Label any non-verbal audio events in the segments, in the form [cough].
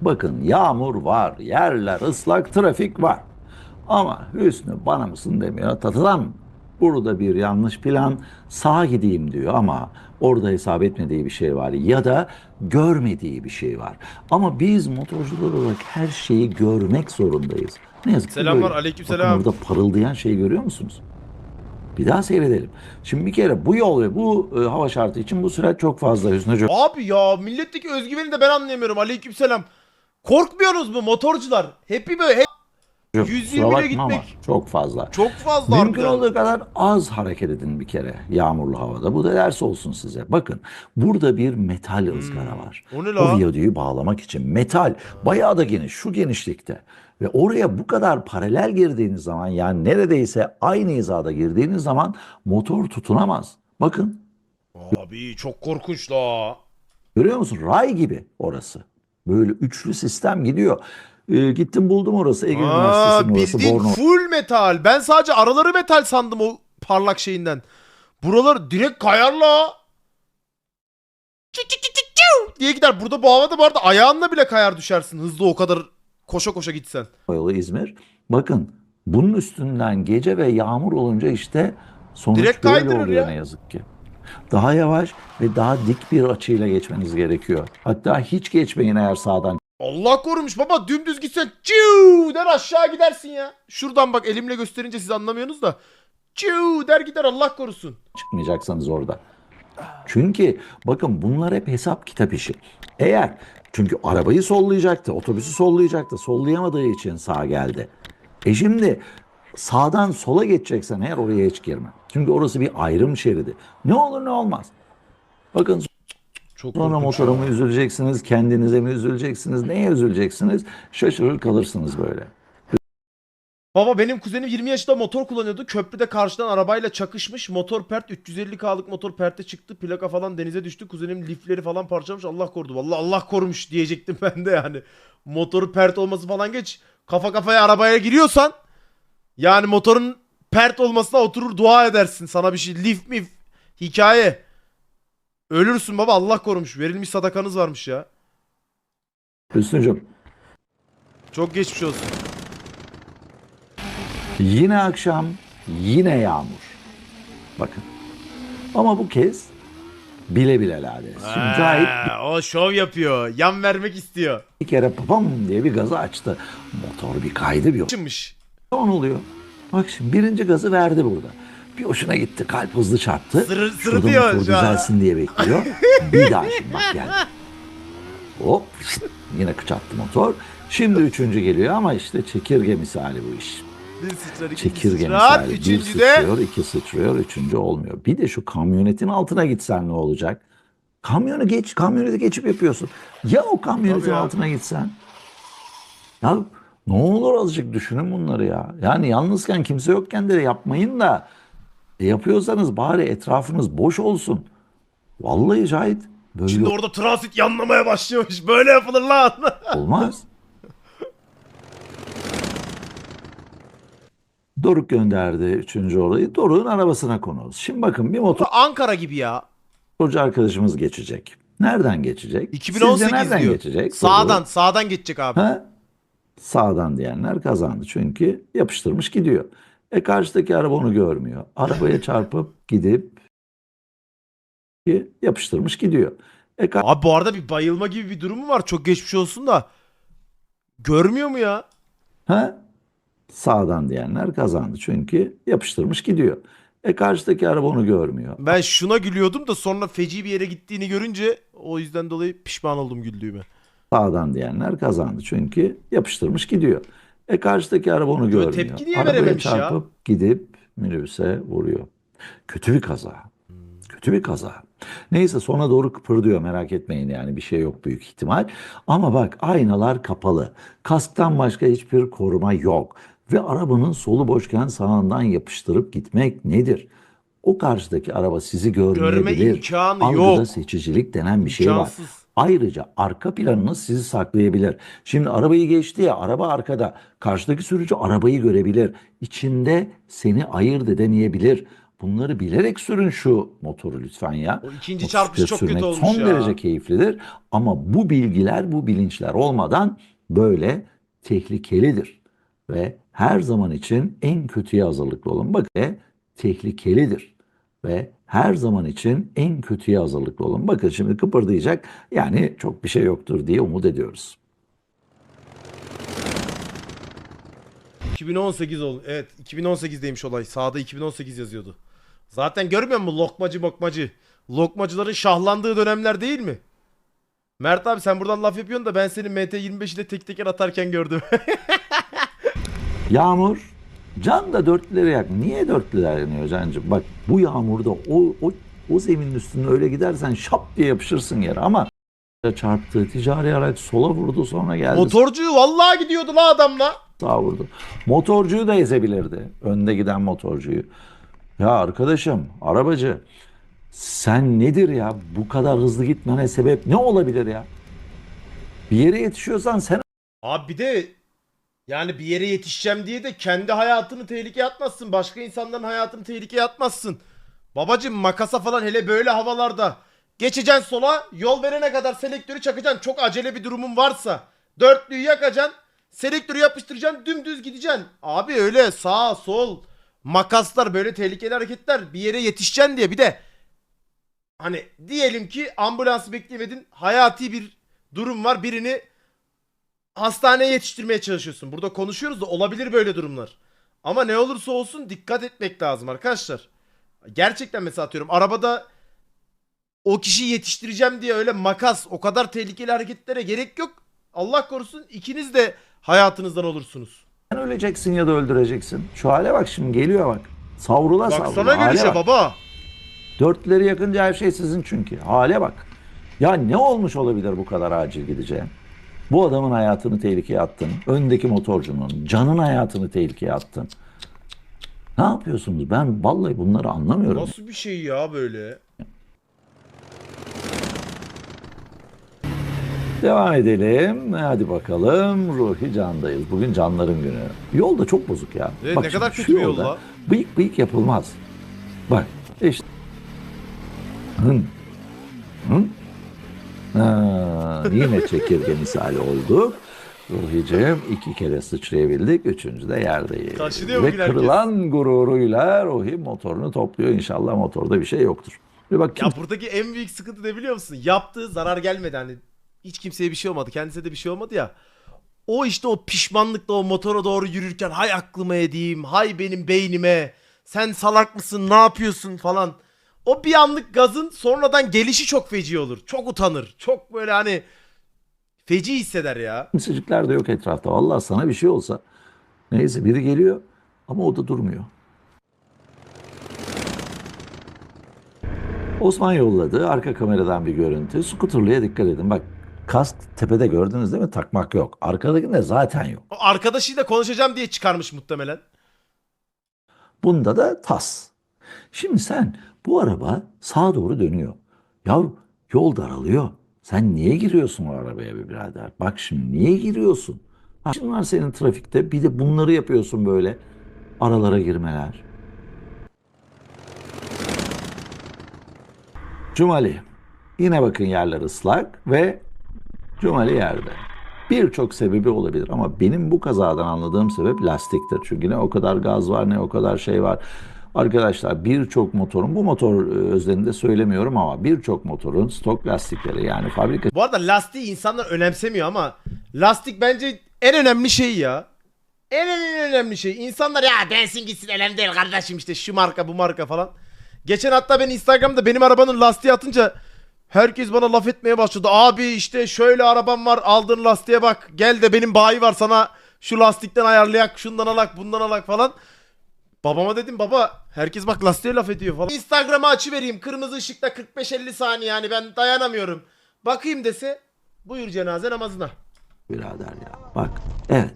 Bakın yağmur var, yerler ıslak, trafik var. Ama Hüsnü bana mısın demiyor. Tatıdan burada bir yanlış plan sağa gideyim diyor ama orada hesap etmediği bir şey var ya da görmediği bir şey var. Ama biz motorcular olarak her şeyi görmek zorundayız. Ne yazık ki Selamlar, böyle. aleykümselam. Bakın burada parıldayan şeyi görüyor musunuz? Bir daha seyredelim. Şimdi bir kere bu yol ve bu e, hava şartı için bu sürat çok fazla Hüsnü'cüğüm. Abi ya milletteki özgüveni de ben anlayamıyorum. Aleykümselam. Korkmuyorsunuz mu motorcular? Hep böyle hep 120 Kusura ile bakma gitmek. ama çok fazla. çok fazla Mümkün harbiden. olduğu kadar az hareket edin bir kere yağmurlu havada. Bu da ders olsun size. Bakın burada bir metal ızgara var. Hmm. O ne la? Viyadüğü bağlamak için metal bayağı da geniş şu genişlikte. Ve oraya bu kadar paralel girdiğiniz zaman yani neredeyse aynı hizada girdiğiniz zaman motor tutunamaz. Bakın Abi çok korkunç la. görüyor musun? Ray gibi orası. Böyle üçlü sistem gidiyor. Ee, gittim buldum orası Ege Aa, Üniversitesi'nin orası bildiğin Bornova. full metal. Ben sadece araları metal sandım o parlak şeyinden. Buralar direkt kayar la. Çık çık çık çık diye gider. Burada bu havada bu arada ayağınla bile kayar düşersin. Hızlı o kadar koşa koşa gitsen. yolu İzmir. Bakın bunun üstünden gece ve yağmur olunca işte sonuç Direkt böyle kaydırır oluyor ya. ne yazık ki. Daha yavaş ve daha dik bir açıyla geçmeniz gerekiyor. Hatta hiç geçmeyin eğer sağdan Allah korumuş baba dümdüz gitsen ciu der aşağı gidersin ya. Şuradan bak elimle gösterince siz anlamıyorsunuz da. Ciu der gider Allah korusun. çıkmayacaksanız orada. Çünkü bakın bunlar hep hesap kitap işi. Eğer çünkü arabayı sollayacaktı, otobüsü sollayacaktı. Sollayamadığı için sağa geldi. E şimdi sağdan sola geçeceksen eğer oraya hiç girme. Çünkü orası bir ayrım şeridi. Ne olur ne olmaz. Bakın Çok sonra motora mı üzüleceksiniz, kendinize mi üzüleceksiniz, neye üzüleceksiniz? Şaşırır kalırsınız böyle. Baba benim kuzenim 20 yaşında motor kullanıyordu. Köprüde karşıdan arabayla çakışmış. Motor pert 350k'lık motor perte çıktı. Plaka falan denize düştü. Kuzenim lifleri falan parçalamış. Allah korudu. Vallahi Allah korumuş diyecektim [laughs] ben de yani. Motoru pert olması falan geç. Kafa kafaya arabaya giriyorsan yani motorun pert olmasına oturur dua edersin. Sana bir şey lif mif hikaye. Ölürsün baba Allah korumuş. Verilmiş sadakanız varmış ya. Hüsnü'cüm Çok geçmiş olsun. Yine akşam, yine yağmur. Bakın. Ama bu kez bile bile lades. Şimdi Cahit Ha, o şov yapıyor. Yan vermek istiyor. bir kere papam diye bir gazı açtı. Motor bir kaydı bir Çıkmış. on oluyor. Bak şimdi birinci gazı verdi burada. Bir hoşuna gitti. Kalp hızlı çarptı. Şurada sırıtıyor şu düzelsin diye bekliyor. bir daha şimdi bak geldi. Hop yine kıçattı motor. Şimdi üçüncü geliyor ama işte çekirge misali bu iş. Bir sıçrar, iki Çekirge sıçrar. misali. Bir Üçüncü de sıçrıyor, iki sıçrıyor, üçüncü olmuyor. Bir de şu kamyonetin altına gitsen ne olacak? Kamyonu geç, kamyoneti geçip yapıyorsun. Ya o kamyonetin Tabii ya. altına gitsen? Ya ne olur azıcık düşünün bunları ya. Yani yalnızken kimse yokken de yapmayın da e, yapıyorsanız bari etrafınız boş olsun. Vallahi Cahit böyle Şimdi orada transit yanlamaya başlıyormuş. Böyle yapılır lan. [laughs] olmaz. Doruk gönderdi üçüncü orayı. Doruk'un arabasına konuluz. Şimdi bakın bir motor Ankara gibi ya. motorcu arkadaşımız geçecek. Nereden geçecek? 2018 Sizce nereden diyor. geçecek? Sağdan, Soru. sağdan geçecek abi. Ha? Sağdan diyenler kazandı. Çünkü yapıştırmış gidiyor. E karşıdaki araba onu görmüyor. Arabaya [laughs] çarpıp gidip yapıştırmış gidiyor. E Abi bu arada bir bayılma gibi bir durumu var. Çok geçmiş olsun da. Görmüyor mu ya? Ha? Sağdan diyenler kazandı. Çünkü yapıştırmış gidiyor. E karşıdaki araba onu görmüyor. Ben şuna gülüyordum da sonra feci bir yere gittiğini görünce o yüzden dolayı pişman oldum güldüğüme. Sağdan diyenler kazandı. Çünkü yapıştırmış gidiyor. E karşıdaki araba onu görmüyor. tepki niye Arabaya verememiş ya? çarpıp gidip minibüse vuruyor. Kötü bir kaza. Kötü bir kaza. Neyse sona doğru kıpırdıyor merak etmeyin yani bir şey yok büyük ihtimal. Ama bak aynalar kapalı. Kasktan başka hiçbir koruma yok. Ve arabanın solu boşken sağından yapıştırıp gitmek nedir? O karşıdaki araba sizi görmeyebilir. imkanı Algıda yok. seçicilik denen bir şey var. Ayrıca arka planınız sizi saklayabilir. Şimdi arabayı geçti ya araba arkada. Karşıdaki sürücü arabayı görebilir. İçinde seni ayırt edemeyebilir. bunları bilerek sürün şu motoru lütfen ya. O ikinci Motosiklet çarpış çok kötü olmuş son ya. derece keyiflidir ama bu bilgiler, bu bilinçler olmadan böyle tehlikelidir. Ve her zaman için en kötüye hazırlıklı olun. Bakın tehlikelidir. Ve her zaman için en kötüye hazırlıklı olun. Bakın şimdi kıpırdayacak yani çok bir şey yoktur diye umut ediyoruz. 2018 oldu. Evet 2018'deymiş olay. Sağda 2018 yazıyordu. Zaten görmüyor musun lokmacı mokmacı? Lokmacıların şahlandığı dönemler değil mi? Mert abi sen buradan laf yapıyorsun da ben seni MT25 ile tek teker atarken gördüm. [laughs] Yağmur can da dörtlüleri yak. Niye dörtlüler yanıyor cancım? Bak bu yağmurda o, o, o zeminin üstünde öyle gidersen şap diye yapışırsın yere ama çarptı ticari araç sola vurdu sonra geldi Motorcu vallahi gidiyordu la adamla. sağa vurdu. Motorcuyu da ezebilirdi. Önde giden motorcuyu. Ya arkadaşım arabacı sen nedir ya bu kadar hızlı gitmene sebep ne olabilir ya? Bir yere yetişiyorsan sen Abi bir de yani bir yere yetişeceğim diye de kendi hayatını tehlikeye atmazsın. Başka insanların hayatını tehlikeye atmazsın. Babacım makasa falan hele böyle havalarda. Geçeceksin sola yol verene kadar selektörü çakacaksın. Çok acele bir durumun varsa. Dörtlüyü yakacaksın. Selektörü yapıştıracaksın dümdüz gideceksin. Abi öyle sağ sol makaslar böyle tehlikeli hareketler bir yere yetişeceksin diye bir de hani diyelim ki ambulansı bekleyemedin hayati bir durum var birini hastaneye yetiştirmeye çalışıyorsun. Burada konuşuyoruz da olabilir böyle durumlar. Ama ne olursa olsun dikkat etmek lazım arkadaşlar. Gerçekten mesela atıyorum arabada o kişiyi yetiştireceğim diye öyle makas o kadar tehlikeli hareketlere gerek yok. Allah korusun ikiniz de hayatınızdan olursunuz. öleceksin ya da öldüreceksin. Şu hale bak şimdi geliyor bak. Savrula Bak savrula. sana hale gelişe bak. baba. Dörtleri yakınca her şey sizin çünkü. Hale bak. Ya ne olmuş olabilir bu kadar acil gideceğe? Bu adamın hayatını tehlikeye attın. Öndeki motorcunun canın hayatını tehlikeye attın. Ne yapıyorsunuz? Ben vallahi bunları anlamıyorum. Nasıl bir şey ya böyle? Devam edelim. Hadi bakalım. Ruhi candayız. Bugün canların günü. Yol da çok bozuk ya. Evet, Bak ne kadar kötü bir yolda yol la. Bıyık bıyık yapılmaz. Bak işte. Hın. Hın. Ha, [laughs] yine çekirge misali olduk. Ruhi'cim iki kere sıçrayabildik. Üçüncü de yerdeyiz. Taşınıyor Ve bugün herkes. kırılan gururuyla Ruhi motorunu topluyor. İnşallah motorda bir şey yoktur. Bir bak Ya buradaki en büyük sıkıntı ne biliyor musun? Yaptığı zarar gelmedi hani. Hiç kimseye bir şey olmadı. Kendisine de bir şey olmadı ya. O işte o pişmanlıkla o motora doğru yürürken hay aklıma edeyim, hay benim beynime, sen salak mısın, ne yapıyorsun falan. O bir anlık gazın sonradan gelişi çok feci olur. Çok utanır. Çok böyle hani feci hisseder ya. kimsecikler de yok etrafta. Vallahi sana bir şey olsa. Neyse biri geliyor ama o da durmuyor. Osman yolladı. Arka kameradan bir görüntü. Skuterlıya dikkat edin. Bak kask tepede gördünüz değil mi? Takmak yok. Arkadakinde zaten yok. O arkadaşıyla konuşacağım diye çıkarmış muhtemelen. Bunda da tas. Şimdi sen bu araba sağa doğru dönüyor. Ya yol daralıyor. Sen niye giriyorsun o arabaya be birader? Bak şimdi niye giriyorsun? Ha, Şimdi var senin trafikte bir de bunları yapıyorsun böyle. Aralara girmeler. Cumali. Yine bakın yerler ıslak ve Cumali yerde. Birçok sebebi olabilir ama benim bu kazadan anladığım sebep lastiktir. Çünkü ne o kadar gaz var ne o kadar şey var. Arkadaşlar birçok motorun bu motor e, özelinde söylemiyorum ama birçok motorun stok lastikleri yani fabrika Bu arada lastiği insanlar önemsemiyor ama lastik bence en önemli şey ya. En en, en önemli şey. İnsanlar ya densin gitsin önemli değil kardeşim işte şu marka bu marka falan. Geçen hatta ben Instagram'da benim arabanın lastiği atınca herkes bana laf etmeye başladı. Abi işte şöyle arabam var aldığın lastiğe bak. Gel de benim bayi var sana şu lastikten ayarlayak şundan alak bundan alak falan. Babama dedim baba herkes bak lastiğe laf ediyor falan. Instagram'ı açıvereyim kırmızı ışıkta 45-50 saniye yani ben dayanamıyorum. Bakayım dese buyur cenaze namazına. birader ya. Bak evet.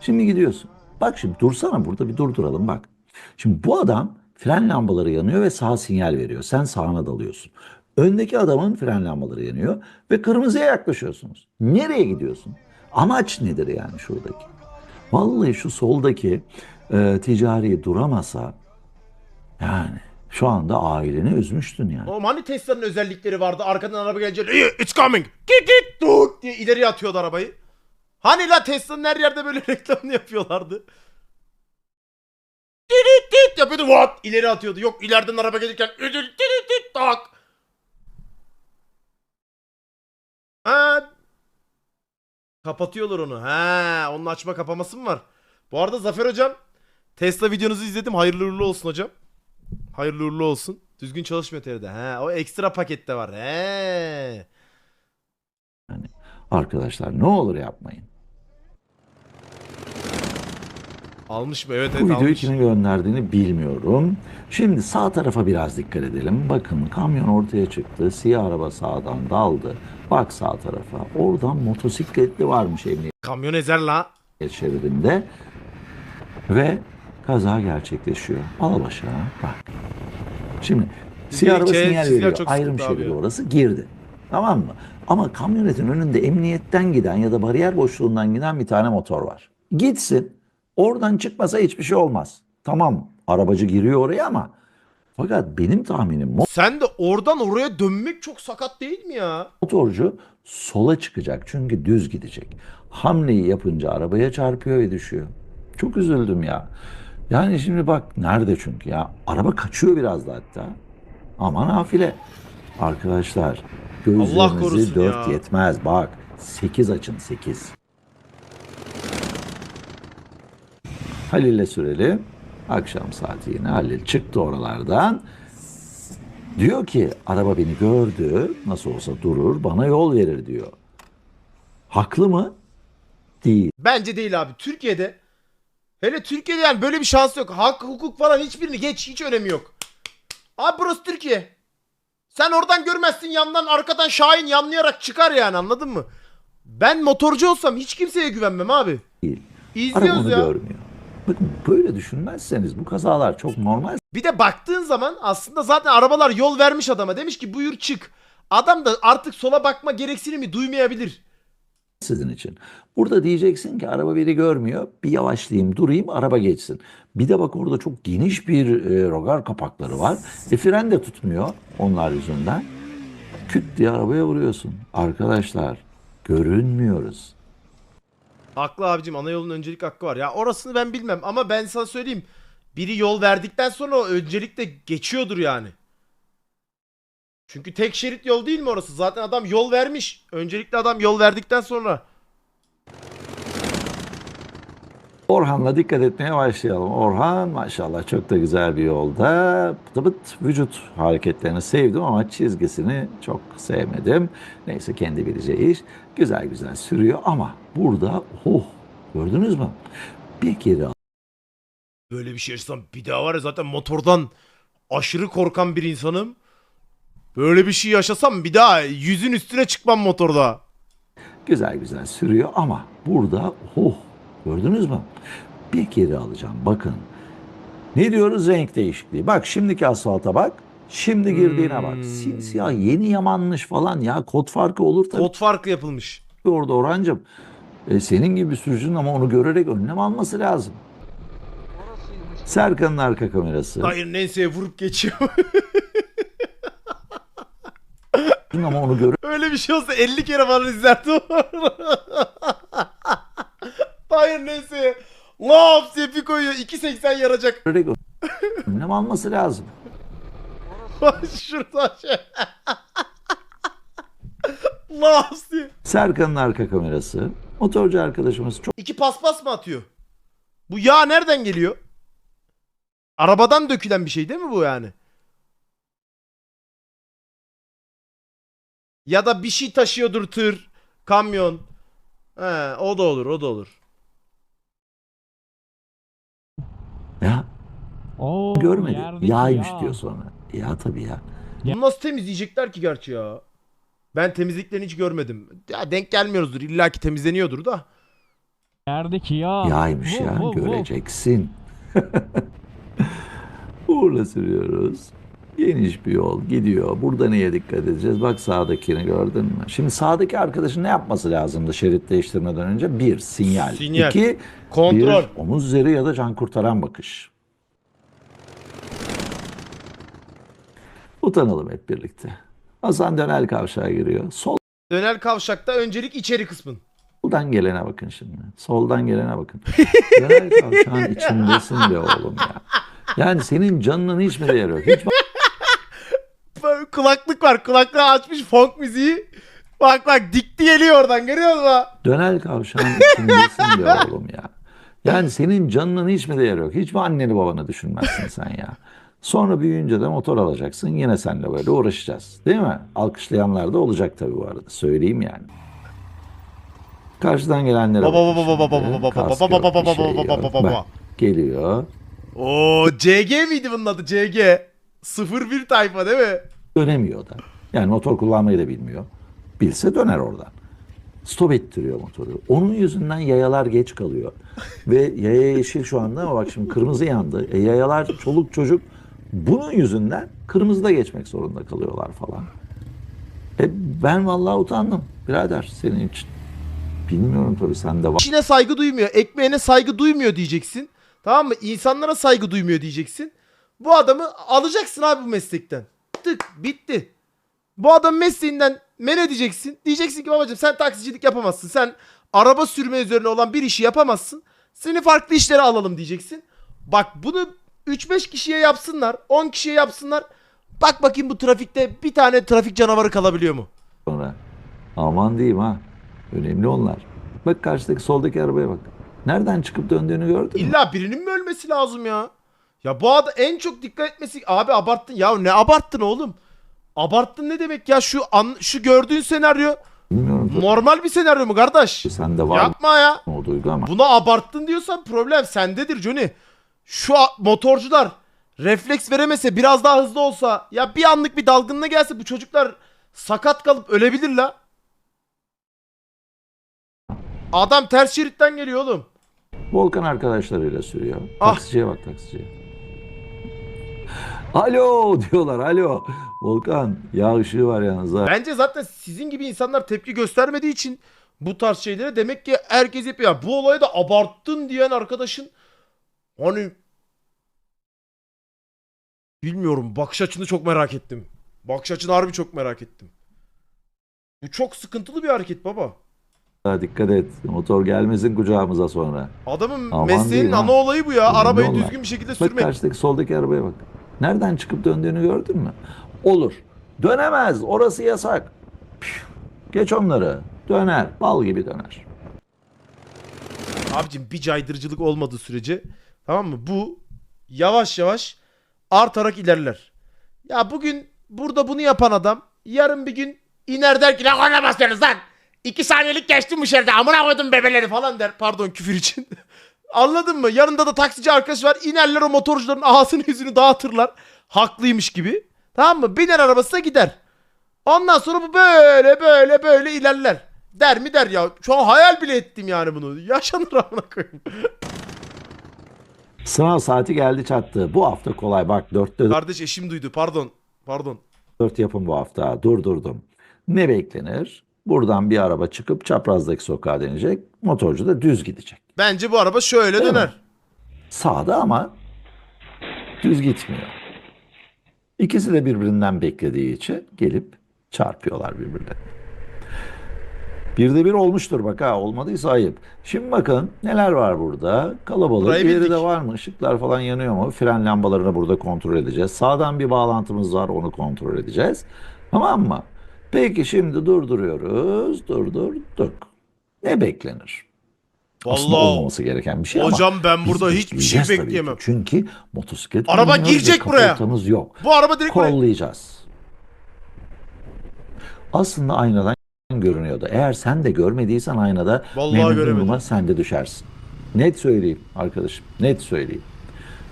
Şimdi gidiyorsun. Bak şimdi dursana burada bir durduralım bak. Şimdi bu adam fren lambaları yanıyor ve sağ sinyal veriyor. Sen sağına dalıyorsun. Öndeki adamın fren lambaları yanıyor ve kırmızıya yaklaşıyorsunuz. Nereye gidiyorsun? Amaç nedir yani şuradaki? Vallahi şu soldaki e, ticari duramasa Yani şu anda aileni üzmüştün yani. Oğlum hani Tesla'nın özellikleri vardı arkadan araba gelince "Hey, it's coming git git dur diye ileriye atıyordu arabayı. Hani la Tesla'nın her yerde böyle [laughs] reklamını yapıyorlardı. Dit dit yapıyordu what ileri atıyordu. Yok ileriden araba gelirken dit dit dit tak. Ha. Kapatıyorlar onu. Ha, onun açma kapaması mı var? Bu arada Zafer hocam Tesla videonuzu izledim. Hayırlı uğurlu olsun hocam. Hayırlı uğurlu olsun. Düzgün çalışmıyor TR'de. He, o ekstra pakette var. He. Arkadaşlar ne olur yapmayın. Almış mı? Evet Bu evet videoyu almış. kimin gönderdiğini bilmiyorum. Şimdi sağ tarafa biraz dikkat edelim. Bakın kamyon ortaya çıktı. Siyah araba sağdan daldı. Bak sağ tarafa. Oradan motosikletli varmış emniyet Kamyon ezer la. şeridinde. Ve kaza gerçekleşiyor. Al başa bak. Şimdi siyah araba sinyal veriyor. Ayrım şeridi orası girdi. Tamam mı? Ama kamyonetin önünde emniyetten giden ya da bariyer boşluğundan giden bir tane motor var. Gitsin. Oradan çıkmasa hiçbir şey olmaz. Tamam arabacı giriyor oraya ama fakat benim tahminim Sen de oradan oraya dönmek çok sakat değil mi ya? motorcu sola çıkacak çünkü düz gidecek. Hamleyi yapınca arabaya çarpıyor ve düşüyor. Çok üzüldüm ya. Yani şimdi bak nerede çünkü ya. Araba kaçıyor biraz da hatta. Ama nafile. Arkadaşlar gözlerinizi dört ya. yetmez. Bak 8 açın 8. Halil'le süreli. Akşam saati yine Halil çıktı oralardan. Diyor ki araba beni gördü nasıl olsa durur bana yol verir diyor. Haklı mı? Değil. Bence değil abi. Türkiye'de hele Türkiye'de yani böyle bir şans yok. Hak, hukuk falan hiçbirini geç. Hiç önemi yok. Abi burası Türkiye. Sen oradan görmezsin yandan arkadan Şahin yanlayarak çıkar yani anladın mı? Ben motorcu olsam hiç kimseye güvenmem abi. değil. İzliyoruz onu ya. görmüyor. Bakın böyle düşünmezseniz bu kazalar çok normal Bir de baktığın zaman aslında zaten arabalar yol vermiş adama. Demiş ki buyur çık. Adam da artık sola bakma gereksinimi duymayabilir. Sizin için. Burada diyeceksin ki araba beni görmüyor. Bir yavaşlayayım durayım araba geçsin. Bir de bak orada çok geniş bir e, rogar kapakları var. E fren de tutmuyor onlar yüzünden. Küt diye arabaya vuruyorsun. Arkadaşlar görünmüyoruz. Haklı abicim ana yolun öncelik hakkı var. Ya orasını ben bilmem ama ben sana söyleyeyim. Biri yol verdikten sonra o öncelikle geçiyordur yani. Çünkü tek şerit yol değil mi orası? Zaten adam yol vermiş. Öncelikle adam yol verdikten sonra. Orhan'la dikkat etmeye başlayalım. Orhan maşallah çok da güzel bir yolda. Tıbıt vücut hareketlerini sevdim ama çizgisini çok sevmedim. Neyse kendi bileceği iş. Güzel güzel sürüyor ama burada oh gördünüz mü? Bir kere Böyle bir şey yaşasam bir daha var ya zaten motordan aşırı korkan bir insanım. Böyle bir şey yaşasam bir daha yüzün üstüne çıkmam motorda. güzel güzel sürüyor ama burada oh gördünüz mü? Bir kere alacağım bakın. Ne diyoruz renk değişikliği. Bak şimdiki asfalta bak. Şimdi girdiğine bak. Hmm. Simsiyah yeni yamanmış falan ya. Kod farkı olur tabii. Kod farkı yapılmış. orada Orhancığım. E, senin gibi bir sürücünün ama onu görerek önlem alması lazım. Serkan'ın arka kamerası. Hayır neyse vurup geçiyor. [laughs] Ama onu görerek Öyle bir şey olsa 50 kere falan izlerdi o Hayır neyse. Laps diye bir koyuyor. 2.80 yaracak. önlem alması lazım. Şurada şey. Laps diye. Serkan'ın arka kamerası. Motorcu arkadaşımız çok İki paspas mı atıyor? Bu yağ nereden geliyor? Arabadan dökülen bir şey değil mi bu yani? Ya da bir şey taşıyordur tır, kamyon. He, o da olur, o da olur. ya Oo, görmedi. yerdeki Yağymış yağ. diyor sonra. Ya tabii ya. Bunu nasıl temizleyecekler ki gerçi ya? Ben temizliklerini hiç görmedim. Ya denk gelmiyoruzdur. İlla ki temizleniyordur da. Yerdeki yağ. Yağymış Vov, ya vov, vov. göreceksin. [laughs] Uğurla sürüyoruz. Geniş bir yol gidiyor. Burada neye dikkat edeceğiz? Bak sağdakini gördün mü? Şimdi sağdaki arkadaşın ne yapması lazımdı şerit değiştirmeden önce? Bir, sinyal. Sinyal. İki, Kontrol. bir omuz üzeri ya da can kurtaran bakış. Utanalım hep birlikte. Hasan dönel kavşağa giriyor. Dönel kavşakta öncelik içeri kısmın. Soldan gelene bakın şimdi. Soldan gelene bakın. [laughs] Dönel kavşağın içindesin be oğlum ya. Yani senin canının hiç mi değeri yok? Hiç Böyle Kulaklık var. Kulaklığı açmış funk müziği. Bak bak dikti geliyor oradan görüyor musun? Dönel kavşağın içindesin be oğlum ya. Yani senin canının hiç mi değeri yok? Hiç mi anneni babanı düşünmezsin sen ya? Sonra büyüyünce de motor alacaksın. Yine seninle böyle uğraşacağız. Değil mi? Alkışlayanlar da olacak tabii bu arada. Söyleyeyim yani. Karşıdan gelenlere Baba, baba, baba, baba, baba, baba, baba, şey baba, yok. baba, baba. Bak, Geliyor. Oo CG miydi bunun adı CG? 01 tayfa değil mi? Dönemiyor da. Yani motor kullanmayı da bilmiyor. Bilse döner oradan. Stop ettiriyor motoru. Onun yüzünden yayalar geç kalıyor. Ve yaya yeşil şu anda ama bak şimdi kırmızı yandı. E yayalar çoluk çocuk bunun yüzünden kırmızıda geçmek zorunda kalıyorlar falan. E ben vallahi utandım birader senin için. Bilmiyorum tabii sende var. İşine saygı duymuyor, ekmeğine saygı duymuyor diyeceksin. Tamam mı? İnsanlara saygı duymuyor diyeceksin. Bu adamı alacaksın abi bu meslekten. Tık bitti. Bu adam mesleğinden men edeceksin. Diyeceksin ki babacığım sen taksicilik yapamazsın. Sen araba sürme üzerine olan bir işi yapamazsın. Seni farklı işlere alalım diyeceksin. Bak bunu 3-5 kişiye yapsınlar. 10 kişiye yapsınlar. Bak bakayım bu trafikte bir tane trafik canavarı kalabiliyor mu? sonra. Aman diyeyim ha. Önemli onlar. Bak karşıdaki soldaki arabaya bak. Nereden çıkıp döndüğünü gördün mü? İlla birinin mi ölmesi lazım ya? Ya bu adam en çok dikkat etmesi abi abarttın ya ne abarttın oğlum? Abarttın ne demek ya şu an şu gördüğün senaryo Bilmiyorum normal bir senaryo mu kardeş? sende var Yapma ya. o duygu ama. Buna abarttın diyorsan problem sendedir Johnny. Şu motorcular refleks veremese biraz daha hızlı olsa ya bir anlık bir dalgınlığa gelse bu çocuklar sakat kalıp ölebilir la. Adam ters şeritten geliyor oğlum. Volkan arkadaşlarıyla sürüyor. Ah. Taksiciye bak taksiciye. Alo diyorlar alo. Volkan yağ ışığı var yalnız ha. Bence zaten sizin gibi insanlar tepki göstermediği için bu tarz şeylere demek ki herkes yapıyor. Yani bu olayı da abarttın diyen arkadaşın hani bilmiyorum bakış açını çok merak ettim. Bakış açını harbi çok merak ettim. Bu çok sıkıntılı bir hareket baba. Dikkat et. Motor gelmesin kucağımıza sonra. Adamın Aman mesleğinin diyeyim ha. ana olayı bu ya. Arabayı düzgün bir şekilde Bak sürmek. karşıdaki soldaki arabaya bak. Nereden çıkıp döndüğünü gördün mü? Olur. Dönemez. Orası yasak. Püh. Geç onları. Döner. Bal gibi döner. Abicim bir caydırıcılık olmadığı sürece tamam mı? Bu yavaş yavaş artarak ilerler. Ya bugün burada bunu yapan adam yarın bir gün iner der ki ne korna basıyorsunuz lan? İki saniyelik geçtim dışarıda amına koydum bebeleri falan der. Pardon küfür için. [laughs] Anladın mı? Yanında da taksici arkadaş var. İnerler o motorcuların ağzını yüzünü dağıtırlar. Haklıymış gibi. Tamam mı? Biner arabasına gider. Ondan sonra bu böyle böyle böyle ilerler. Der mi der ya. Şu an hayal bile ettim yani bunu. Yaşanır amına koyayım. Sınav saati geldi çattı. Bu hafta kolay. Bak dörtte Kardeş eşim duydu. Pardon. Pardon. dört yapın bu hafta. Durdurdum. Ne beklenir? Buradan bir araba çıkıp çaprazdaki sokağa denecek. Motorcu da düz gidecek. Bence bu araba şöyle Değil mi? döner. Sağda ama düz gitmiyor. İkisi de birbirinden beklediği için gelip çarpıyorlar birbirlerine. Bir de bir olmuştur bak ha olmadıysa ayıp. Şimdi bakın neler var burada. Kalabalık Burayı yeri de var mı? Işıklar falan yanıyor mu? Fren lambalarını burada kontrol edeceğiz. Sağdan bir bağlantımız var onu kontrol edeceğiz. Tamam mı? Peki şimdi durduruyoruz. Durdurduk. Ne beklenir? Aslında Vallahi olmaması gereken bir şey ama hocam ben biz burada hiçbir şey bekleyemem. Çünkü motosiklet Araba girecek buraya. yok. Bu araba direkt buraya- Kollayacağız. Aslında aynadan görünüyordu. Eğer sen de görmediysen aynada Vallahi memnun göremedim. duruma sen de düşersin. Net söyleyeyim arkadaşım. Net söyleyeyim.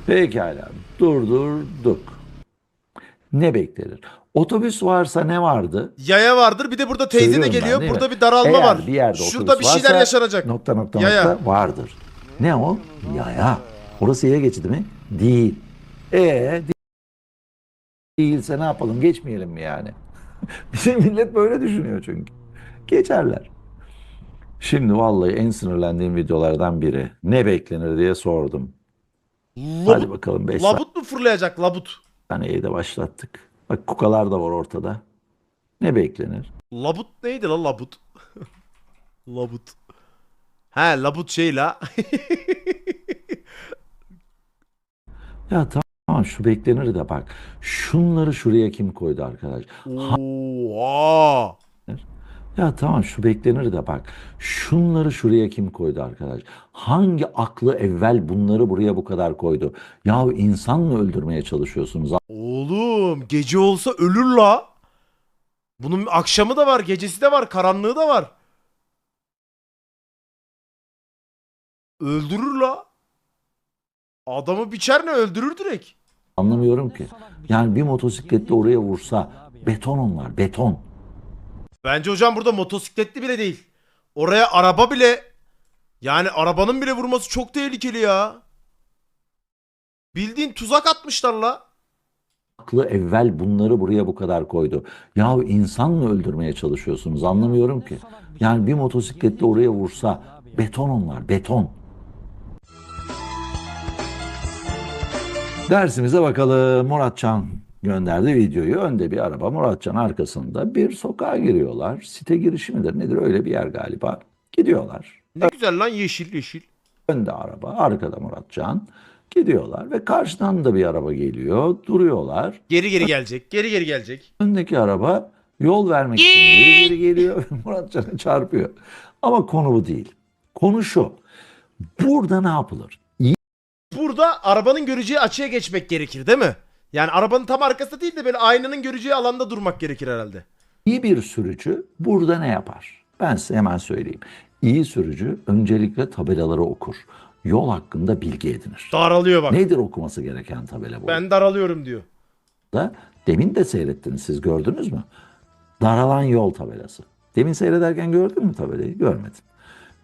Pekala. Durdurduk. Ne beklenir? Otobüs varsa ne vardı? Yaya vardır. Bir de burada teyze de Söylüyorum ben, geliyor. değil mi? Burada bir daralma Eğer var. bir yerde Şurada otobüs bir şeyler varsa yaşanacak. Nokta nokta Yaya. nokta vardır. Ne o? Yaya. Orası yaya geçidi mi? Değil. E de- değilse ne yapalım? Geçmeyelim mi yani? [laughs] Bizim millet böyle düşünüyor çünkü. Geçerler. Şimdi vallahi en sinirlendiğim videolardan biri. Ne beklenir diye sordum. Hadi Labut, bakalım 5 labut mu fırlayacak labut? saniyeyi de başlattık. Bak kukalar da var ortada. Ne beklenir? Labut neydi lan labut? [laughs] labut. He labut şey la. [laughs] Ya tamam şu beklenir de bak. Şunları şuraya kim koydu arkadaş? Oha. Ya tamam şu beklenir de bak. Şunları şuraya kim koydu arkadaş? Hangi aklı evvel bunları buraya bu kadar koydu? Yahu insan mı öldürmeye çalışıyorsunuz? Oğlum gece olsa ölür la. Bunun akşamı da var, gecesi de var, karanlığı da var. Öldürür la. Adamı biçer ne öldürür direkt. Anlamıyorum ki. Yani bir motosikletle oraya vursa beton onlar beton. Bence hocam burada motosikletli bile değil. Oraya araba bile yani arabanın bile vurması çok tehlikeli ya. Bildiğin tuzak atmışlar la. Aklı evvel bunları buraya bu kadar koydu. Yahu insan mı öldürmeye çalışıyorsunuz? Anlamıyorum ki. Yani bir motosikletle oraya vursa beton onlar beton. Dersimize bakalım. Muratcan gönderdi videoyu. Önde bir araba. Muratcan arkasında bir sokağa giriyorlar. Site girişi midir nedir öyle bir yer galiba. Gidiyorlar. Ne güzel lan yeşil yeşil. Önde araba, arkada Muratcan. Gidiyorlar ve karşıdan da bir araba geliyor. Duruyorlar. Geri geri gelecek. Geri geri gelecek. Öndeki araba yol vermek için geri geri geliyor. [laughs] Muratcan'a çarpıyor. Ama konu bu değil. Konu şu. Burada ne yapılır? Burada arabanın göreceği açıya geçmek gerekir değil mi? Yani arabanın tam arkasında değil de böyle aynanın göreceği alanda durmak gerekir herhalde. İyi bir sürücü burada ne yapar? Ben size hemen söyleyeyim. İyi sürücü öncelikle tabelaları okur. Yol hakkında bilgi edinir. Daralıyor bak. Nedir okuması gereken tabela bu? Ben daralıyorum diyor. da demin de seyrettiniz siz gördünüz mü? Daralan yol tabelası. Demin seyrederken gördün mü tabelayı? Görmedim.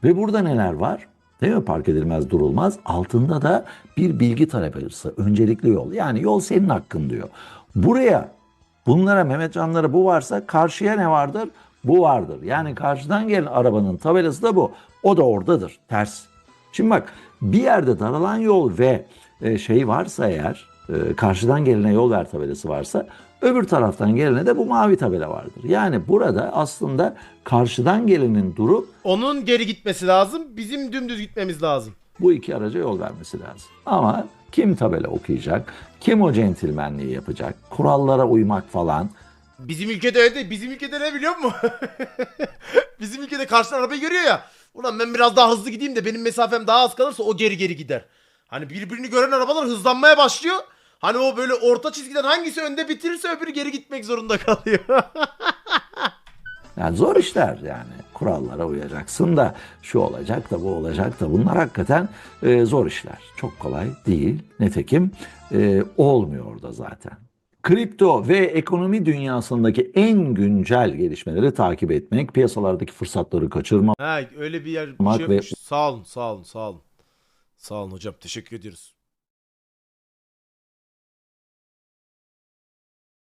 Ve burada neler var? Değil mi? Park edilmez durulmaz. Altında da bir bilgi tabelası. Öncelikli yol. Yani yol senin hakkın diyor. Buraya bunlara Mehmetcanlara bu varsa karşıya ne vardır? Bu vardır. Yani karşıdan gelen arabanın tabelası da bu. O da oradadır. Ters. Şimdi bak bir yerde daralan yol ve e, şey varsa eğer e, karşıdan gelene yol ver tabelası varsa öbür taraftan gelene de bu mavi tabela vardır. Yani burada aslında karşıdan gelenin durup Onun geri gitmesi lazım. Bizim dümdüz gitmemiz lazım. bu iki araca yol vermesi lazım. Ama kim tabela okuyacak, kim o centilmenliği yapacak, kurallara uymak falan Bizim ülkede öyle değil. Bizim ülkede ne biliyor musun? [laughs] Bizim ülkede karşıdan arabayı görüyor ya. Ulan ben biraz daha hızlı gideyim de benim mesafem daha az kalırsa o geri geri gider. Hani birbirini gören arabalar hızlanmaya başlıyor. Hani o böyle orta çizgiden hangisi önde bitirirse öbürü geri gitmek zorunda kalıyor. [laughs] Yani zor işler yani. Kurallara uyacaksın da şu olacak da bu olacak da bunlar hakikaten e, zor işler. Çok kolay değil. Nitekim e, olmuyor da zaten. Kripto ve ekonomi dünyasındaki en güncel gelişmeleri takip etmek, piyasalardaki fırsatları kaçırmamak, ha öyle bir yer bir şey ve-. Sağ olun sağ olun sağ olun. Sağ olun hocam teşekkür ediyoruz.